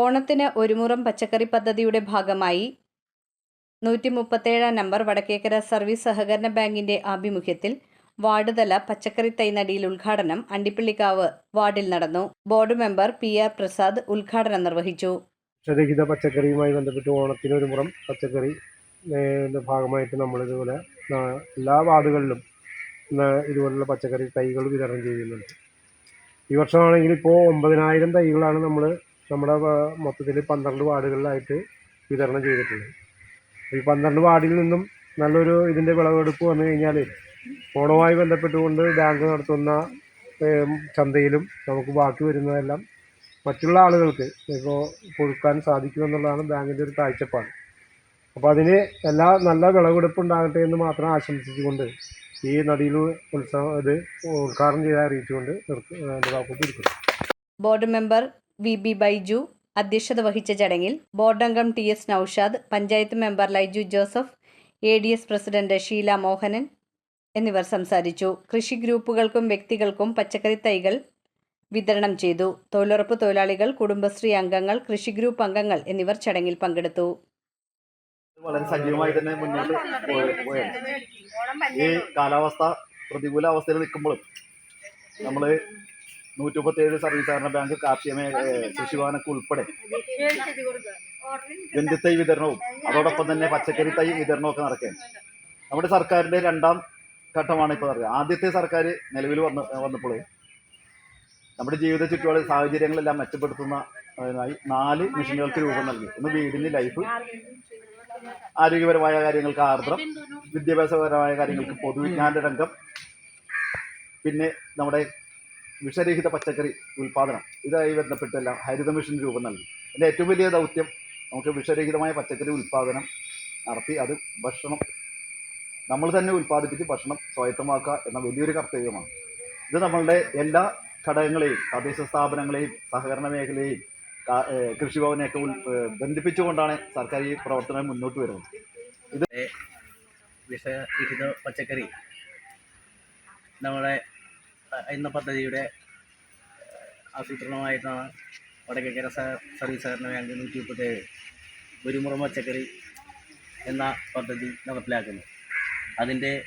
ഓണത്തിന് ഒരുമുറം പച്ചക്കറി പദ്ധതിയുടെ ഭാഗമായി നൂറ്റി മുപ്പത്തേഴാം നമ്പർ വടക്കേക്കര സർവീസ് സഹകരണ ബാങ്കിന്റെ ആഭിമുഖ്യത്തിൽ വാർഡുതല പച്ചക്കറി തൈനടിയിൽ ഉദ്ഘാടനം അണ്ടിപ്പള്ളിക്കാവ് വാർഡിൽ നടന്നു. Board member P R Prasad ഉദ്ഘാടനം നിർവഹിച്ചു. വിഷരഹിത പച്ചക്കറിയുമായി ബന്ധപ്പെട്ട് ഓണത്തിന് ഒരു മുറം പച്ചക്കറി ഭാഗമായിട്ട് നമ്മൾ ഇതുപോലെ എല്ലാ വാർഡുകളിലും ഇതുപോലുള്ള പച്ചക്കറി തൈകൾ വിതരണം ചെയ്യുന്നുണ്ട്. ഈ വർഷമാണെങ്കിൽ ഇപ്പോൾ ഒമ്പതിനായിരം തൈകളാണ് നമ്മൾ നമ്മുടെ മൊത്തത്തിൽ പന്ത്രണ്ട് വാർഡുകളിലായിട്ട് വിതരണം ചെയ്തിട്ടുണ്ട്. ഈ പന്ത്രണ്ട് വാർഡിൽ നിന്നും നല്ലൊരു ഇതിന്റെ വിളവെടുപ്പ് വന്നു കഴിഞ്ഞാൽ ഓണവുമായി ബന്ധപ്പെട്ടുകൊണ്ട് ബാങ്ക് നടത്തുന്ന ചന്തയിലും നമുക്ക് ബാക്കി വരുന്നതെല്ലാം മറ്റുള്ള ആളുകൾക്ക് ഇപ്പോൾ കൊടുക്കാൻ സാധിക്കുമെന്നുള്ളതാണ് ബാങ്കിന്റെ ഒരു കാഴ്ചപ്പാട്. അപ്പോൾ അതിന് എല്ലാ നല്ല വിളവെടുപ്പ് ഉണ്ടാകട്ടെ എന്ന് മാത്രം ആശംസിച്ചുകൊണ്ട് ഈ നദിയിൽ ഉത്സവം ഇത് ഉദ്ഘാടനം ചെയ്ത് അറിയിച്ചുകൊണ്ട് നിർത്തി എന്റെ board member V B Baiju അധ്യക്ഷത വഹിച്ച ചടങ്ങിൽ ബോർഡംഗം T S Naushad panchayat member Laiju Joseph A D S president Sheela Mohanan എന്നിവർ സംസാരിച്ചു. കൃഷി ഗ്രൂപ്പുകൾക്കും വ്യക്തികൾക്കും പച്ചക്കറി തൈകൾ വിതരണം ചെയ്തു. തൊഴിലുറപ്പ് തൊഴിലാളികൾ കുടുംബശ്രീ അംഗങ്ങൾ കൃഷി ഗ്രൂപ്പ് അംഗങ്ങൾ എന്നിവർ ചടങ്ങിൽ പങ്കെടുത്തു. വളരെ സജീവമായി തന്നെ മുന്നോട്ട് ഈ കാലാവസ്ഥ പ്രതികൂല അവസ്ഥയിൽ നിൽക്കുമ്പോഴും നമ്മൾ നൂറ്റി മുപ്പത്തേഴ് സർവീസ് സഹകരണ ബാങ്ക് കാർഷിക കൃഷിഭവനൊക്കെ ഉൾപ്പെടെ വെന്തിത്തൈ വിതരണവും അതോടൊപ്പം തന്നെ പച്ചക്കറി തൈ വിതരണവും ഒക്കെ നടക്കുകയാണ് നമ്മുടെ സർക്കാരിന്റെ രണ്ടാം ഘട്ടമാണ് ഇപ്പോൾ നടക്കുക. ആദ്യത്തെ സർക്കാർ നിലവിൽ വന്ന് വന്നപ്പോൾ നമ്മുടെ ജീവിത ചുറ്റുപാട് സാഹചര്യങ്ങളെല്ലാം മെച്ചപ്പെടുത്തുന്ന അതിനായി നാല് മിഷനുകൾക്ക് രൂപം നൽകി. ഒന്ന് വീടിന് ലൈഫ് ആരോഗ്യപരമായ കാര്യങ്ങൾക്ക് ആർദ്രം വിദ്യാഭ്യാസപരമായ കാര്യങ്ങൾക്ക് പൊതുവിജ്ഞാന രംഗം പിന്നെ നമ്മുടെ വിഷരഹിത പച്ചക്കറി ഉൽപ്പാദനം ഇതായി ബന്ധപ്പെട്ടെല്ലാം ഹരിത മിഷൻ രൂപം നൽകി. എന്റെ ഏറ്റവും വലിയ ദൗത്യം നമുക്ക് വിഷരഹിതമായ പച്ചക്കറി ഉൽപ്പാദനം നടത്തി അത് ഭക്ഷണം നമ്മൾ തന്നെ ഉൽപ്പാദിപ്പിച്ച് ഭക്ഷണം സ്വായത്തമാക്കുക എന്ന വലിയൊരു കർത്തവ്യമാണ്. ഇത് നമ്മളുടെ എല്ലാ ഘടകങ്ങളെയും തദ്ദേശ സ്ഥാപനങ്ങളെയും സഹകരണ മേഖലയെയും കൃഷിഭവനെയൊക്കെ ബന്ധിപ്പിച്ചുകൊണ്ടാണ് സർക്കാർ ഈ പ്രവർത്തനം മുന്നോട്ട് വരുന്നത്. ഇത് വിഷരഹിത പച്ചക്കറി നമ്മുടെ എന്ന പദ്ധതിയുടെ ആസൂത്രണമായിട്ടാണ് വടക്കേക്കര സർവീസ് സഹകരണ ബാങ്ക് നൂറ്റി മുപ്പത്തേഴ് ഒരുമുറം പച്ചക്കറി എന്ന പദ്ധതി നടപ്പിലാക്കുന്നത്. അതിന്റെ